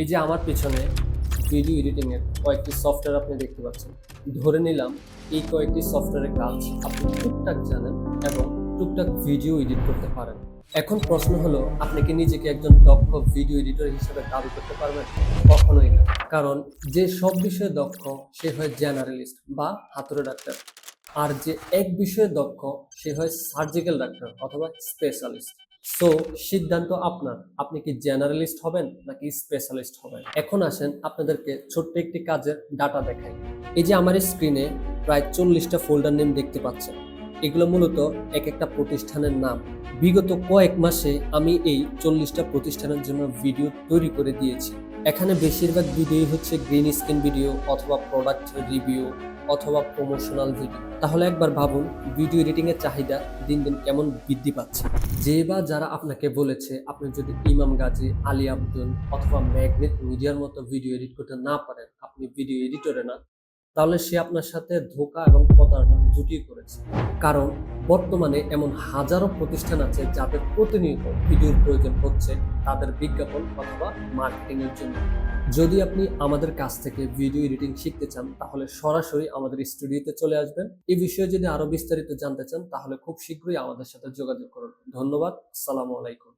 এই যে আমার পেছনে ভিডিও এডিটিং এর কয়েকটি সফটওয়্যার আপনি দেখতে পাচ্ছেন। ধরে নিলাম এই কয়েকটি সফটওয়্যারের কাজ আপনি টুকটাক জানেন এবং টুকটাক ভিডিও এডিট করতে পারেন। এখন প্রশ্ন হলো, আপনি কি নিজেকে একজন দক্ষ ভিডিও এডিটর হিসেবে দাবি করতে পারবেন? কখনোই না। কারণ যে সব বিষয়ে দক্ষ, সে হয় জেনারেলিস্ট বা হাতুড়ে ডাক্তার। আর যে এক বিষয়ে দক্ষ, সে হয় সার্জিক্যাল ডাক্তার অথবা স্পেশালিস্ট সো সিদ্ধান্ত আপনার। আপনি কি জেনারেলিস্ট হবেন নাকি স্পেশালিস্ট হবেন? এখন আসেন আপনাদেরকে ছোট্ট একটি কাজের ডাটা দেখাই। এই যে আমার স্ক্রিনে প্রায় চল্লিশটা ফোল্ডার নেম দেখতে পাচ্ছেন। এগুলো মূলত এক একটা প্রতিষ্ঠানের নাম। বিগত কয়েক মাসে আমি এই চল্লিশটা প্রতিষ্ঠানের জন্য ভিডিও তৈরি করে দিয়েছি। এখানে বেশিরভাগ ভিডিওই হচ্ছে গ্রিন স্ক্রিন ভিডিও অথবা প্রোডাক্ট রিভিউ অথবা প্রমোশনাল ভিডিও তাহলে একবার ভাবুন ভিডিও এডিটিংয়ের চাহিদা দিন দিন কেমন বৃদ্ধি পাচ্ছে? যে বা যারা আপনাকে বলেছে, আপনি যদি ইমাম গাজী, আলী আব্দুল অথবা ম্যাগনেট মিডিয়ার মতো ভিডিও এডিট করতে না পারেন, আপনি ভিডিও এডিটরে না তাহলে সে আপনার সাথে ধোকা এবং প্রতারণা দুটি করেছে। কারণ বর্তমানে এমন হাজারো প্রতিষ্ঠান আছে যাদের প্রতিনিয়ত ভিডিওর প্রয়োজন হচ্ছে তাদের বিজ্ঞাপন অথবা মার্কেটিং এর জন্য। যদি আপনি আমাদের কাছ থেকে ভিডিও এডিটিং শিখতে চান, তাহলে সরাসরি আমাদের স্টুডিওতে চলে আসবেন। এই বিষয়ে যদি আরও বিস্তারিত জানতে চান, তাহলে খুব শীঘ্রই আমাদের সাথে যোগাযোগ করুন। ধন্যবাদ, সালামু আলাইকুম।